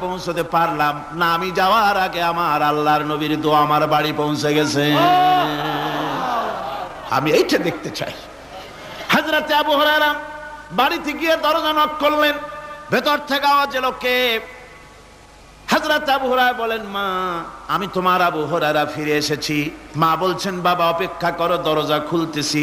পৌঁছতে পারলাম না, আমি যাওয়ার আগে আমার আল্লাহর নবীর দোয়া আমার বাড়ি পৌঁছে গেছে। আমি এইটা দেখতে চাই। হাজরাতে আবু হরারা বাড়িতে গিয়ে দরজা নক করলেন। ভেতর থেকে আওয়াজ এলো, কে? হাজরাত আবু হুরায়রা বলেন, মা, আমি তোমার আবু হুরায়রা ফিরে এসেছি। মা বলছেন, বাবা, অপেক্ষা করো, দরজা খুলতেছি।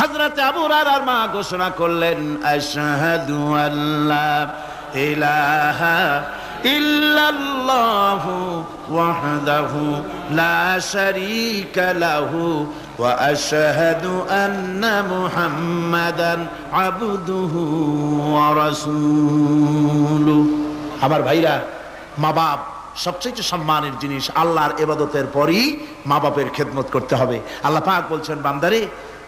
হজরত আবু আর মা ঘোষণা করলেন, আশহাদু আল্লাহ ইলাহা ইল্লাল্লাহু ওয়াহদাহু লা শারীকা লাহু ওয়া আশহাদু আন্না মুহাম্মাদান আবদুহু ওয়া রাসূলুহু। আমার ভাইরা মা বাপ সবচেয়ে সম্মানের জিনিস আল্লাহর এবাদতের পরই মা বাপের খেদমত করতে হবে। আল্লাহ পাক বলছেন, বান্দারে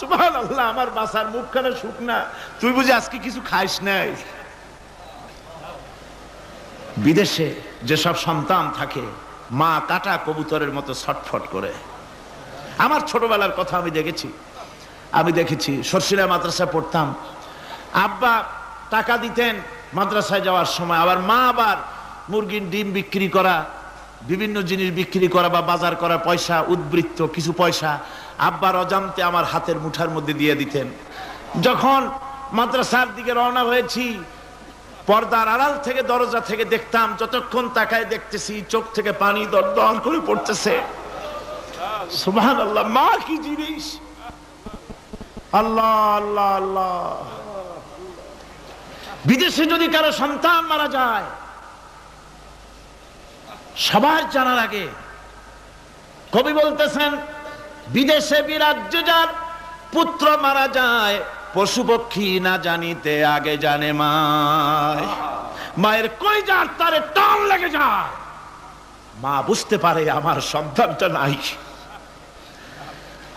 সুবহানাল্লাহ, আমার বাসার মুখখানা শুকনা। তুই বুঝি আজকে কিছু খাইস নাই? বিদেশে যেসব সন্তান থাকে, মা কাটা কবুতরের মতো ছটফট করে। আমার ছোটবেলার কথা আমি দেখেছি। আমি দেখেছি সর্ষিরা মাদ্রাসা পড়তাম। আব্বা টাকা দিতেন মাদ্রাসায় যাওয়ার সময়, আবার মা আবার মুরগির ডিম বিক্রি করা বিভিন্ন জিনিস বিক্রি করা বা বাজার করা পয়সা, উদ্বৃত্ত কিছু পয়সা আব্বার অজান্তে আমার হাতের মুঠার মধ্যে দিয়ে দিতেন। যখন মাদ্রাসার দিকে রওনা হয়েছি, পর্দার আড়াল থেকে দরজা থেকে দেখতাম, যতক্ষণ তাকায় দেখতেছি চোখ থেকে পানি দর করে পড়তেছে। সুবহান আল্লাহ মা কি জিনিস? আল্লাহ আল্লাহ আল্লাহ। বিদেশে যদি কারও সন্তান মারা যায় সবার জানার আগে কবি বলতেছেন, বিদেশে বিরাজ্য যার, পুত্র মারা যায়, পশু পক্ষী না জানিতে আগে জানে মায় মায়ের কই যার তারে টান লেগে যায়। মা বুঝতে পারে আমার সন্তানটা নাই।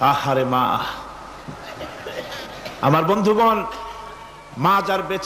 আহারে মা। আমার বন্ধুগণ, মা যার বেঁচে